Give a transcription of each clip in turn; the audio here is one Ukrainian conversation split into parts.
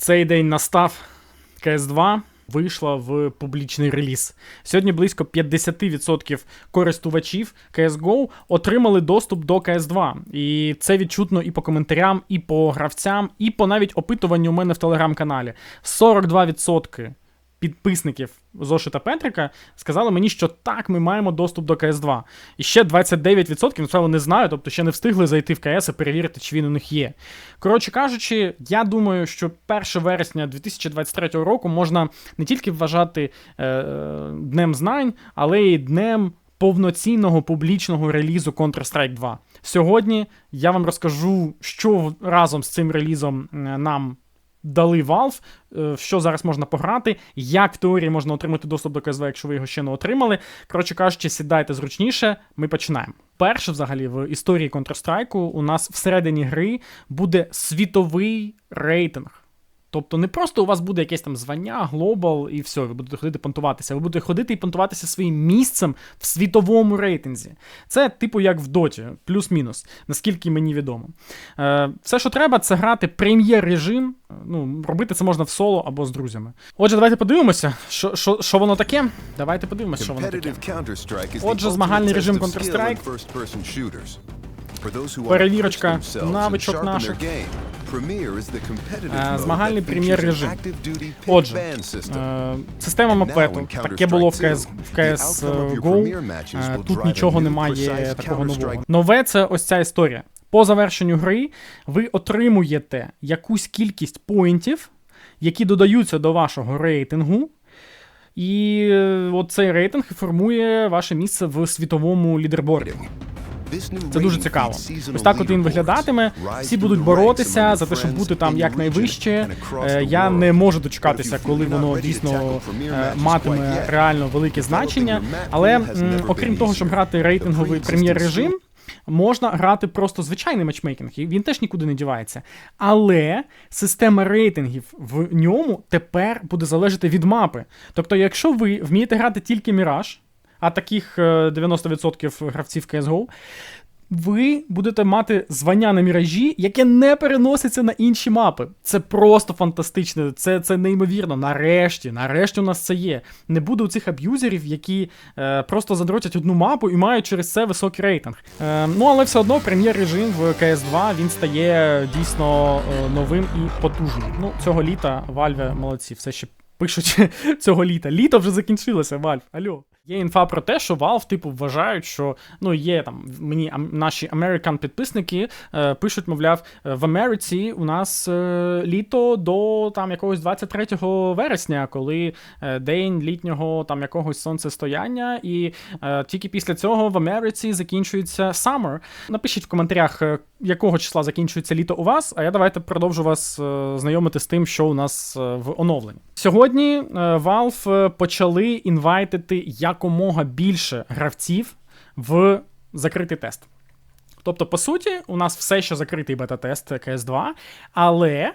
Цей день настав. CS2 вийшла в публічний реліз. Сьогодні близько 50% користувачів CSGO отримали доступ до CS2. І це відчутно і по коментарям, і по гравцям, і по навіть опитуванню у мене в телеграм-каналі. 42% підписників Зошита Петрика сказали мені, що так, ми маємо доступ до CS2. І ще 29% написали, не знаю, тобто ще не встигли зайти в КС і перевірити, чи він у них є. Коротше кажучи, я думаю, що 1 вересня 2023 року можна не тільки вважати е, днем знань, але й днем повноцінного публічного релізу Counter-Strike 2. Сьогодні я вам розкажу, що разом з цим релізом е, нам дали Valve, е, в що зараз можна пограти, як в теорії можна отримати доступ до КСВ, якщо ви його ще не отримали. Коротше кажучи, сідайте зручніше, ми починаємо. Перше, взагалі, в історії Counter-Strike у нас всередині гри буде світовий рейтинг. Тобто не просто у вас буде якесь там звання, глобал і все, ви будете ходити понтуватися. Ви будете ходити і понтуватися своїм місцем в світовому рейтинзі. Це, типу, як в доті, плюс-мінус, наскільки мені відомо. Е, Все, що треба, це грати прем'єр-режим. Ну, робити це можна в соло або з друзями. Отже, давайте подивимося, що, що, що воно таке. Давайте подивимося, що воно таке. Отже, змагальний режим Counter-Strike. Перевірочка навичок наших. Е, Змагальний прем'єр-режим. Отже, Отже, Е, Система мапету. Таке було в CS, в CSGO. Е, Тут нічого немає такого нового. Нове це ось ця історія. По завершенню гри ви отримуєте якусь кількість поінтів, які додаються до вашого рейтингу. І от цей рейтинг формує ваше місце в світовому лідерборді. Це дуже цікаво. Ось так от він виглядатиме. Всі будуть боротися за те, щоб бути там якнайвище. Е, Я не можу дочекатися, коли воно дійсно е, матиме реально велике значення. Але окрім того, щоб грати рейтинговий прем'єр-режим. Можна грати просто звичайний матчмейкінг, і він теж нікуди не дівається. Але система рейтингів в ньому тепер буде залежати від мапи. Тобто, якщо ви вмієте грати тільки Міраж, а таких е, 90% гравців CSGO, ви будете мати звання на міражі, яке не переноситься на інші мапи. Це просто фантастично, це, це неймовірно. Нарешті, нарешті у нас це є. Не буде у цих аб'юзерів, які е, просто задротять одну мапу і мають через це високий рейтинг. Е, ну але все одно прем'єр-режим в CS2 він стає дійсно е, новим і потужним. Ну, цього літа Valve молодці, все ще пишуть цього літа. Літо вже закінчилося, Valve. Алло. Є інфа про те, що Valve, типу, вважають, що ну є там мені наші American підписники е, пишуть, мовляв, е, в Америці у нас е, літо до там якогось 23 вересня, коли е, день літнього там якогось сонцестояння, і е, тільки після цього в Америці закінчується summer. Напишіть в коментарях, е, якого числа закінчується літо у вас, а я давайте продовжу вас е, знайомити з тим, що у нас е, в оновленні. Сьогодні е, Valve е, почали інвайтити якомога більше гравців в закритий тест. Тобто, по суті, у нас все ще закритий бета-тест CS2, але,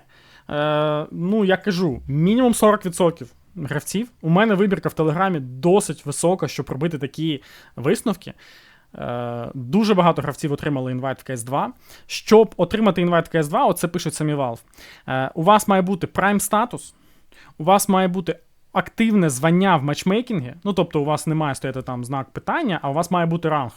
е, ну, я кажу, мінімум 40% гравців. У мене вибірка в Телеграмі досить висока, щоб робити такі висновки. Е, Дуже багато гравців отримали інвайт в CS2. Щоб отримати інвайт в CS2, оце пишуть самі Valve. Е, У вас має бути Prime статус, у вас має бути активне звання в матчмейкінгі. Ну, тобто, у вас не має стояти там знак питання, а у вас має бути ранг.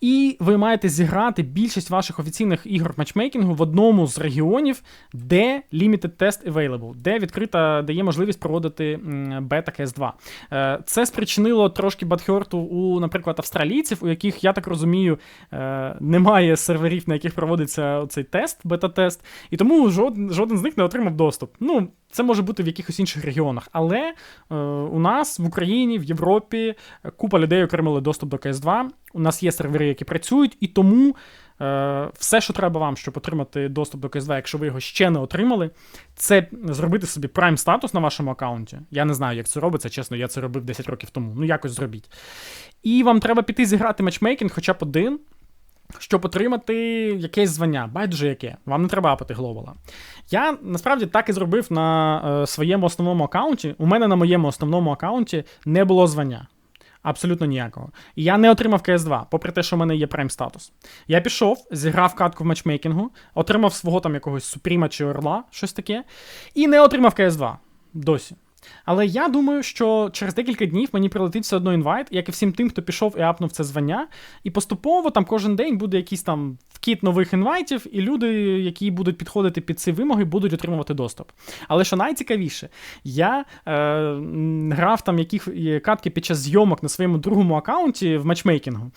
І ви маєте зіграти більшість ваших офіційних ігор матчмейкінгу в одному з регіонів, де Limited Test Available, де відкрита дає можливість проводити бета CS2. Е, Це спричинило трошки бадхерту у, наприклад, австралійців, у яких, я так розумію, е, немає серверів, на яких проводиться цей тест, бета-тест, і тому жоден, жоден з них не отримав доступ. Ну, це може бути в якихось інших регіонах, але е, у нас в Україні, в Європі купа людей отримали доступ до CS2. У нас є сервери, які працюють, і тому е, все, що треба вам, щоб отримати доступ до CS2, якщо ви його ще не отримали, це зробити собі прайм статус на вашому аккаунті. Я не знаю, як це робиться, чесно, я це робив 10 років тому. Ну, якось зробіть. І вам треба піти зіграти матчмейкінг хоча б один. Щоб отримати якесь звання, байдуже яке, вам не треба апати глобала. Я насправді так і зробив на е, своєму основному аккаунті. У мене на моєму основному аккаунті не було звання. Абсолютно ніякого. І я не отримав КС2, попри те, що в мене є прайм статус. Я пішов, зіграв катку в матчмейкінгу, отримав свого там якогось Супріма чи Орла, щось таке, і не отримав КС2 досі. Але я думаю, що через декілька днів мені прилетить все одно інвайт, як і всім тим, хто пішов і апнув це звання. І поступово там кожен день буде якийсь там вкіт нових інвайтів, і люди, які будуть підходити під ці вимоги, будуть отримувати доступ. Але що найцікавіше, я е, грав там яких е, катки під час зйомок на своєму другому аккаунті в матчмейкінгу.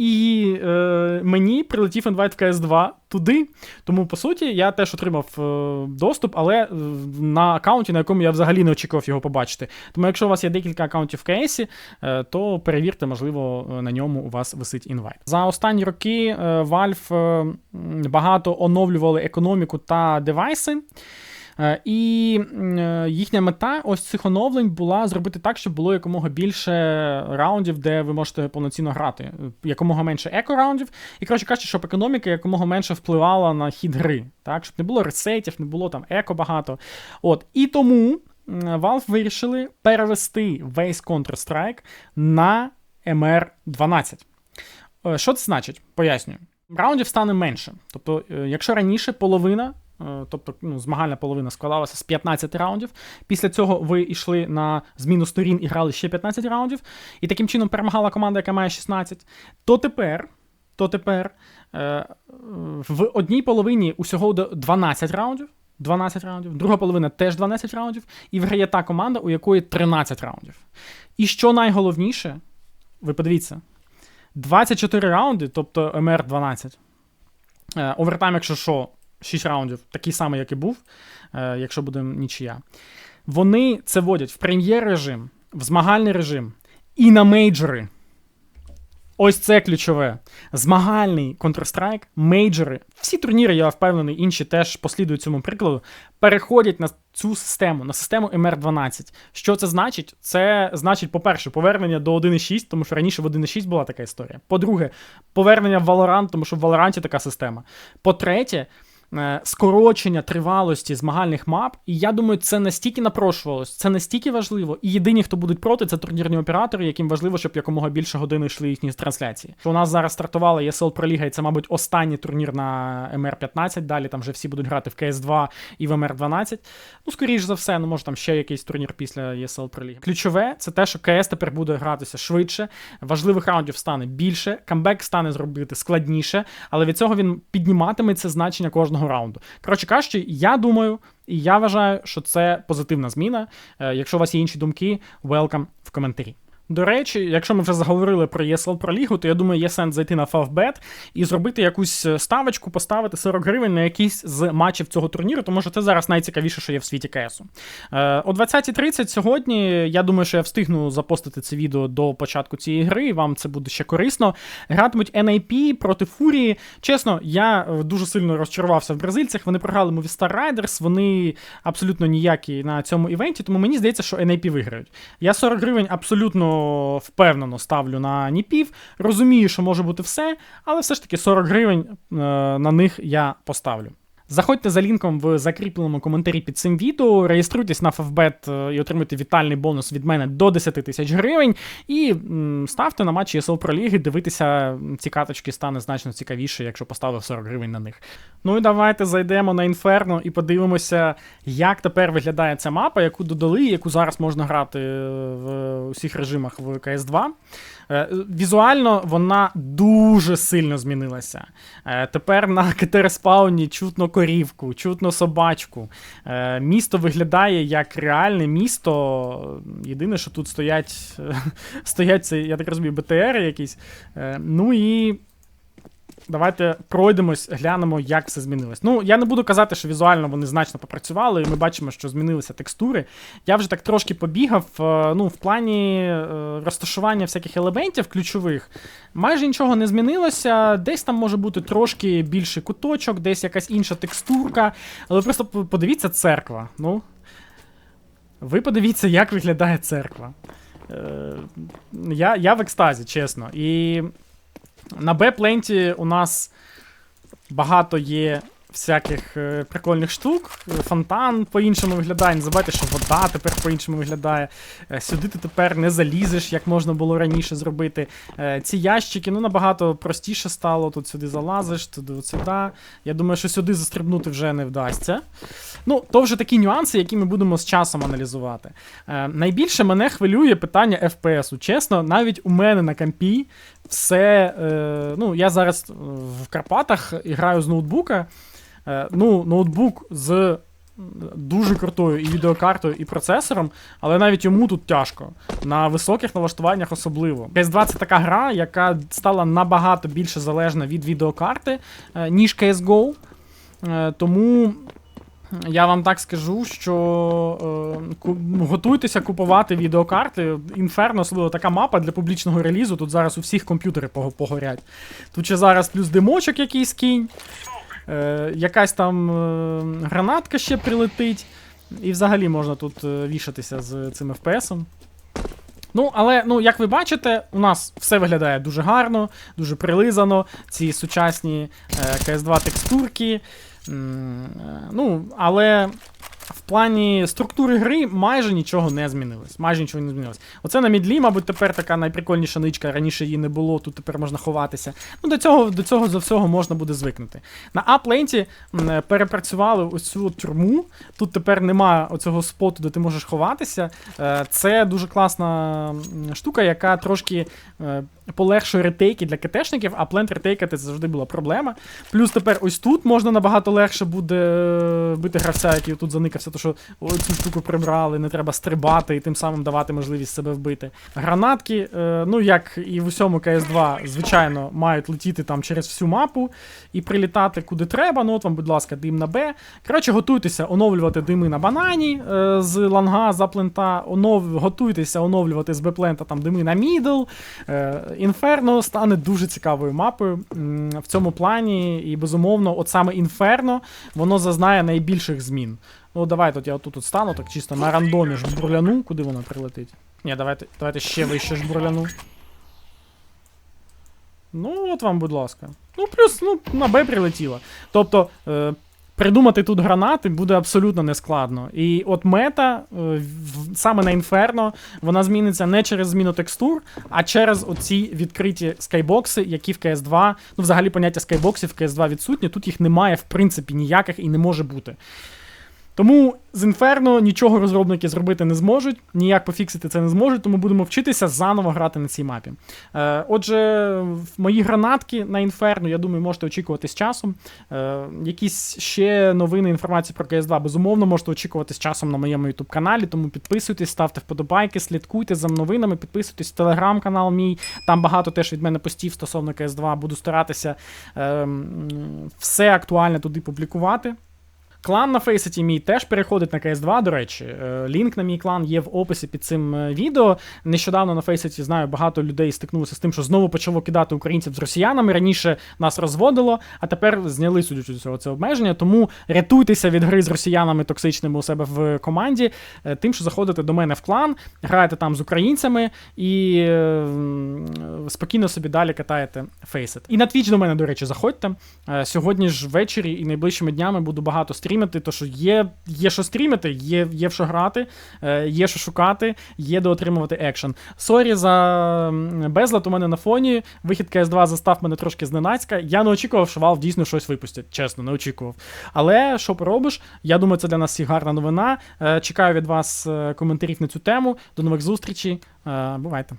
І е, мені прилетів інвайт в CS2 туди. Тому, по суті, я теж отримав е, доступ, але е, на аккаунті, на якому я взагалі не очікував його побачити. Тому, якщо у вас є декілька аккаунтів в CS, е, то перевірте, можливо, на ньому у вас висить інвайт. За останні роки е, Valve е, багато оновлювали економіку та девайси. Е, І е, їхня мета ось цих оновлень була зробити так, щоб було якомога більше раундів, де ви можете повноцінно грати, Е, якомога менше еко-раундів. І коротше кажучи, щоб економіка якомога менше впливала на хід гри, так, щоб не було ресетів, не було там еко багато. От. І тому Valve вирішили перевести весь Counter-Strike на MR12. Е, Що це значить? Пояснюю. Раундів стане менше. Тобто, якщо раніше половина, тобто ну, змагальна половина складалася з 15 раундів, після цього ви йшли на зміну сторін і грали ще 15 раундів, і таким чином перемагала команда, яка має 16, то тепер. То тепер е, в одній половині усього 12 раундів. 12 раундів, друга половина теж 12 раундів, і виграє та команда, у якої 13 раундів. І що найголовніше, ви подивіться, 24 раунди, тобто МР 12. Е, овертайм, якщо що, 6 раундів, такий самий, як і був, е, якщо буде нічия. Вони це вводять в прем'єр режим, в змагальний режим і на мейджори. Ось це ключове. Змагальний Counter-Strike, мейджори, всі турніри, я впевнений, інші теж послідують цьому прикладу, переходять на цю систему, на систему MR12. Що це значить? Це значить, по-перше, повернення до 1.6, тому що раніше в 1.6 була така історія. По-друге, повернення в Valorant, тому що в Valorant така система. По-третє, скорочення тривалості змагальних мап, і я думаю, це настільки напрошувалось, це настільки важливо. І єдині, хто будуть проти, це турнірні оператори, яким важливо, щоб якомога більше години йшли їхні трансляції. Що у нас зараз стартувала ESL League, і це, мабуть, останній турнір на MR15. Далі там вже всі будуть грати в CS2 і в MR12. Ну, скоріш за все, ну може там ще якийсь турнір після ESL League. Ключове це те, що КС тепер буде гратися швидше, важливих раундів стане більше, камбек стане зробити складніше, але від цього він підніматиме це значення кожного раунду. Коротше кажучи, я думаю. І я вважаю, що це позитивна зміна. Е, Якщо у вас є інші думки, welcome в коментарі. До речі, якщо ми вже заговорили про ESL Pro Лігу, то я думаю, є сенс зайти на Favbet і зробити якусь е, ставочку, поставити 40 гривень на якийсь з матчів цього турніру, тому що це зараз найцікавіше, що є в світі КСу. Е, о 20.30 сьогодні, я думаю, що я встигну запостити це відео до початку цієї гри, і вам це буде ще корисно. Гратимуть NAP проти Фурії. Чесно, я е, дуже сильно розчарувався в бразильцях. Вони програли Movistar Riders, вони абсолютно ніякі на цьому івенті, тому мені здається, що NAP виграють. Я 40 гривень абсолютно впевнено ставлю на ніпів. Розумію, що може бути все, але все ж таки 40 гривень е, на них я поставлю. Заходьте за лінком в закріпленому коментарі під цим відео, реєструйтесь на Favbet е, і отримуйте вітальний бонус від мене до 10 тисяч гривень. І ставте на матчі ESL Pro League, дивитися ці каточки стане значно цікавіше, якщо поставив 40 гривень на них. Ну і давайте зайдемо на Інферно і подивимося, як тепер виглядає ця мапа, яку додали, яку зараз можна грати в усіх режимах в CS2. Е, Візуально вона дуже сильно змінилася. Е, Тепер на КТР-спауні чутно корівку, чутно собачку. Е, Місто виглядає як реальне місто. Єдине, що тут стоять, стоять я так розумію, БТР якісь. Е, Ну і. Давайте пройдемось, глянемо, як все змінилось. Ну, я не буду казати, що візуально вони значно попрацювали, і ми бачимо, що змінилися текстури. Я вже так трошки побігав. е, Ну, в плані е, розташування всяких елементів ключових. Майже нічого не змінилося. Десь там може бути трошки більший куточок, десь якась інша текстурка. Але просто подивіться церква. Ну. Ви подивіться, як виглядає церква. Е, я, я в екстазі, чесно. І на Б-пленті у нас багато є всяких е, прикольних штук. Фонтан по-іншому виглядає. Не забувайте, що вода тепер по-іншому виглядає. Е, Сюди ти тепер не залізеш, як можна було раніше зробити. Е, Ці ящики ну, набагато простіше стало. Тут сюди залазиш, туди от сюди. Я думаю, що сюди застрибнути вже не вдасться. Ну, то вже такі нюанси, які ми будемо з часом аналізувати. Найбільше мене хвилює питання FPS. Чесно, навіть у мене на компі все. Ну, я зараз в Карпатах граю з ноутбука. Е, ну, ноутбук з дуже крутою і відеокартою, і процесором, але навіть йому тут тяжко. На високих налаштуваннях особливо. PS2 це така гра, яка стала набагато більше залежна від відеокарти, е, ніж CSGO. Е, тому я вам так скажу, що е, ку- готуйтеся купувати відеокарти. Інферно, особливо така мапа для публічного релізу. Тут зараз у всіх комп'ютери погорять. Тут ще зараз плюс димочок якийсь кінь, е, якась там е, гранатка ще прилетить. І взагалі можна тут е, вішатися з цим FPS-ом. Ну, але ну, як ви бачите, у нас все виглядає дуже гарно, дуже прилизано. Ці сучасні е, CS2 текстурки. М, е, Ну, але в плані структури гри майже нічого не змінилось. Майже нічого не змінилось. Оце на мідлі, мабуть, тепер така найприкольніша ничка. Раніше її не було, тут тепер можна ховатися. Ну, до цього, до цього за всього можна буде звикнути. На апленті м, е, перепрацювали ось цю тюрму. Тут тепер немає оцього споту, де ти можеш ховатися. Е, Це дуже класна штука, яка трошки е, полегшує ретейки для КТшників, а плент ретейкати це завжди була проблема. Плюс тепер ось тут можна набагато легше буде бити гравця, який тут заникався, то що цю штуку прибрали, не треба стрибати і тим самим давати можливість себе вбити. Гранатки, е, ну як і в усьому CS2, звичайно, мають летіти там через всю мапу і прилітати куди треба. Ну от вам, будь ласка, дим на Б. Коротше, готуйтеся оновлювати дими на банані е, з ланга за плента, онов... готуйтеся оновлювати з Б-плента там дими на мідл. Е, Інферно стане дуже цікавою мапою в цьому плані, і безумовно, от саме Інферно воно зазнає найбільших змін. Ну, давай тут я отут от стану, так чисто на рандомі жбурляну, куди вона прилетить. Ні, давайте, давайте ще вище жбурляну. Ну, от вам, будь ласка. Ну, плюс, ну, на Б прилетіло. Тобто, е, придумати тут гранати буде абсолютно нескладно. І от мета, е, саме на Інферно, вона зміниться не через зміну текстур, а через оці відкриті скайбокси, які в CS2, ну, взагалі поняття скайбоксів в CS2 відсутні, тут їх немає, в принципі, ніяких і не може бути. Тому з Inferno нічого розробники зробити не зможуть, ніяк пофіксити це не зможуть, тому будемо вчитися заново грати на цій мапі. Е, отже, мої гранатки на Inferno, я думаю, можете очікувати з часом. Е, якісь ще новини інформації про CS2, безумовно, можете очікувати з часом на моєму YouTube каналі, тому підписуйтесь, ставте вподобайки, слідкуйте за новинами, підписуйтесь в телеграм-канал мій. Там багато теж від мене постів стосовно CS2. Буду старатися е, все актуальне туди публікувати. Клан на Фейсеті мій теж переходить на CS2, до речі. Е, Лінк на мій клан є в описі під цим е, відео. Нещодавно на Фейсеті знаю, багато людей стикнулося з тим, що знову почало кидати українців з росіянами. Раніше нас розводило, а тепер зняли судячи з цього це обмеження. Тому рятуйтеся від гри з росіянами токсичними у себе в команді, е, тим, що заходите до мене в клан, граєте там з українцями і спокійно собі далі катаєте Фейсет. І на Twitch до мене, до речі, заходьте. Сьогодні ж ввечері і найближчими днями буду багато стрімити, то що є, є що стрімити, є, є в що грати, е, є що шукати, є де отримувати екшен. Сорі за безлад у мене на фоні. Вихід CS2 застав мене трошки зненацька. Я не очікував, що Valve дійсно щось випустять. Чесно, не очікував. Але що поробиш? Я думаю, це для нас всіх гарна новина. Е, Чекаю від вас е, коментарів на цю тему. До нових зустрічей. Бувайте.